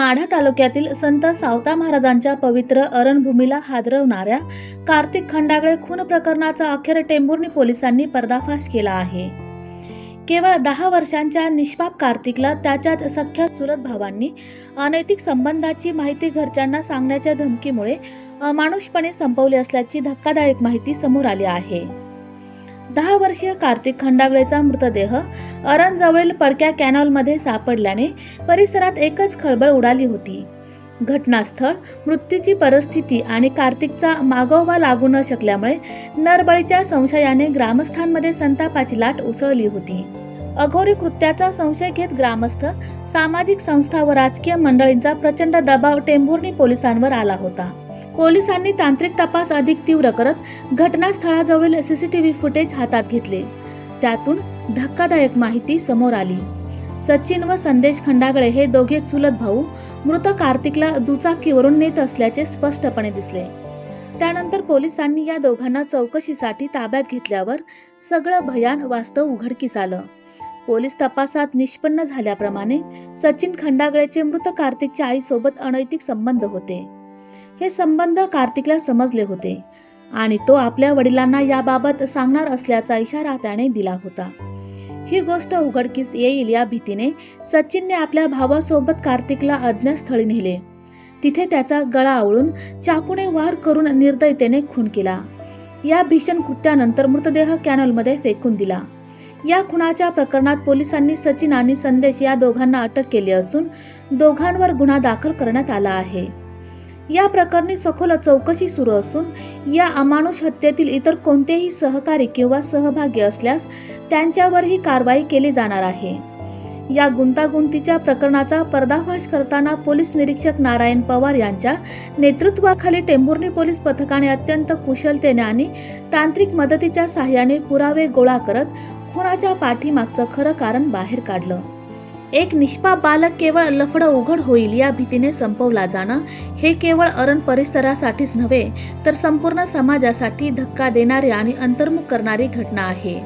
माढा तालुक्यातील संत सावता महाराजांच्या पवित्र अरणभूमीला हादरवणाऱ्या कार्तिक खंडागळे खून प्रकरणाचा अखेर टेंभुर्णी पोलिसांनी पर्दाफाश केला आहे. केवळ दहा वर्षांच्या निष्पाप कार्तिकला त्याच्याच सख्या चुलत भावांनी अनैतिक संबंधाची माहिती घरच्यांना सांगण्याच्या धमकीमुळे अमानुषपणे संपवली असल्याची धक्कादायक माहिती समोर आली आहे. दहा वर्षीय कार्तिक खंडागळेचा मृतदेह अरणजवळील पडक्या कॅनॉलमध्ये सापडल्याने परिसरात एकच खळबळ उडाली होती. घटनास्थळ मृत्यूची परिस्थिती आणि कार्तिकचा मागोवा लागू न शकल्यामुळे नरबळीच्या संशयाने ग्रामस्थांमध्ये संतापाची लाट उसळली होती. अघोरी कृत्याचा संशय घेत ग्रामस्थ सामाजिक संस्था व राजकीय मंडळींचा प्रचंड दबाव टेंभुर्णी पोलिसांवर आला होता. पोलिसांनी तांत्रिक तपास अधिक तीव्र करत घटनास्थळाजवळील सीसीटीव्ही फुटेज हातात घेतले. त्यातून धक्कादायक माहिती समोर आली. सचिन व संदेश खंडागळे हे दोघे चुलत भाऊ मृत कार्तिकला दुचाकीवरून नेत असल्याचे स्पष्टपणे दिसले. त्यानंतर पोलिसांनी या दोघांना चौकशीसाठी ताब्यात घेतल्यावर सगळं भयान वास्तव उघडकीस आलं. पोलीस तपासात निष्पन्न झाल्याप्रमाणे सचिन खंडागळेचे मृत कार्तिकच्या आईसोबत अनैतिक संबंध होते. हे संबंध कार्तिकला समजले होते आणि तो आपल्या वडिलांना याबाबत सांगणार असल्याचा इशारा त्याने दिला होता. ही गोष्ट उघडकीस येईल या भीतीने सचिनने आपल्या भावासोबत कार्तिकला अज्ञातस्थळी नेले. तिथे त्याचा गळा आवळून चाकूने वार करून निर्दयतेने खून केला. या भीषण कृत्यानंतर मृतदेह कॅनलमध्ये फेकून दिला. या खुनाच्या प्रकरणात पोलिसांनी सचिन आणि संदेश या दोघांना अटक केली असून दोघांवर गुन्हा दाखल करण्यात आला आहे. या प्रकरणी सखोल चौकशी सुरू असून या अमानुष हत्येतील इतर कोणतेही सहकारी किंवा सहभागी असल्यास त्यांच्यावरही कारवाई केली जाणार आहे. या गुंतागुंतीच्या प्रकरणाचा पर्दाफाश करताना पोलीस निरीक्षक नारायण पवार यांच्या नेतृत्वाखाली टेंभुर्णी पोलीस पथकाने अत्यंत कुशलतेने आणि तांत्रिक मदतीच्या सहाय्याने पुरावे गोळा करत खुनाच्या पाठीमागचं खरं कारण बाहेर काढलं. एक निष्पाप बालक केवळ लफडं उघड होईल या भीतीने संपवला जाणं हे केवळ अरण परिसरासाठीच नव्हे तर संपूर्ण समाजासाठी धक्का देणारी आणि अंतर्मुख करणारी घटना आहे.